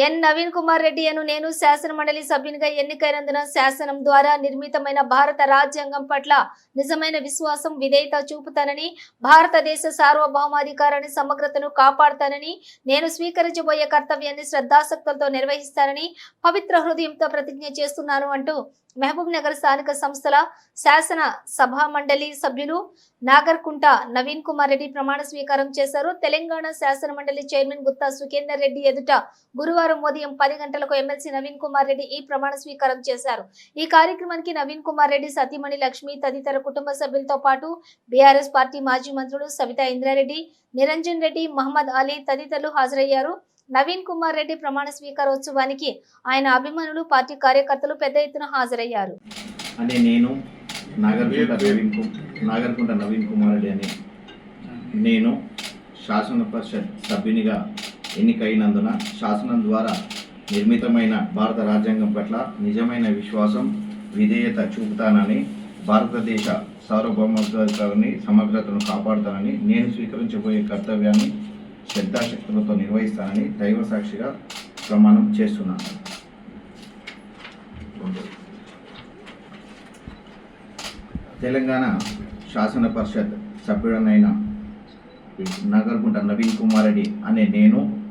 ఎన్ నవీన్ కుమార్ రెడ్డి అను నేను శాసన మండలి సభ్యునిగా ఎన్నికైనందున శాసనం ద్వారా నిర్మితమైన భారత రాజ్యాంగం పట్ల నిజమైన విశ్వాసం విధేయత చూపుతానని భారతదేశ సార్వభౌమాధికారాన్ని సమగ్రతను కాపాడుతానని నేను స్వీకరించబోయే కర్తవ్యాన్ని శ్రద్ధాసక్తులతో నిర్వహిస్తానని పవిత్ర హృదయంతో ప్రతిజ్ఞ చేస్తున్నాను అంటూ మహబూబ్ నగర్ స్థానిక సంస్థల శాసన సభా మండలి సభ్యులు నాగర్కుంట నవీన్ కుమార్ రెడ్డి ప్రమాణ స్వీకారం చేశారు. తెలంగాణ శాసన మండలి చైర్మన్ గుత్తా సుఖేందర్ రెడ్డి ఎదుట గురువారం ఉదయం పది గంటలకు ఎమ్మెల్సీ నవీన్ కుమార్ రెడ్డి ఈ ప్రమాణ స్వీకారం చేశారు. ఈ కార్యక్రమానికి నవీన్ కుమార్ రెడ్డి సతీమణి లక్ష్మి తదితర కుటుంబ సభ్యులతో పాటు బీఆర్ఎస్ పార్టీ మాజీ మంత్రులు సవితా ఇంద్రారెడ్డి నిరంజన్ రెడ్డి మహమ్మద్ అలీ తదితరులు హాజరయ్యారు. నవీన్ కుమార్ రెడ్డి ప్రమాణ స్వీకారోత్సవానికి ఆయన అభిమానులు పార్టీ కార్యకర్తలు పెద్ద ఎత్తున హాజరయ్యారు. అంటే నేను నాగర్కుంట నవీన్ నాగర్కుంట నవీన్ కుమార్ రెడ్డి అని నేను శాసన పరిషత్ సభ్యునిగా ఎన్నికైనందున శాసనం ద్వారా నిర్మితమైన భారత రాజ్యాంగం పట్ల నిజమైన విశ్వాసం విధేయత చూపుతానని భారతదేశ సార్వభౌమత్వాన్ని సమగ్రతను కాపాడుతానని నేను స్వీకరించబోయే కర్తవ్యాన్ని శ్రద్ధాశక్తులతో నిర్వహిస్తానని దైవ సాక్షిగా ప్రమాణం చేస్తున్నాను. తెలంగాణ శాసన పరిషత్ సభ్యుడనైన నగర్గుంట నవీన్ కుమార్ రెడ్డి అనే నేను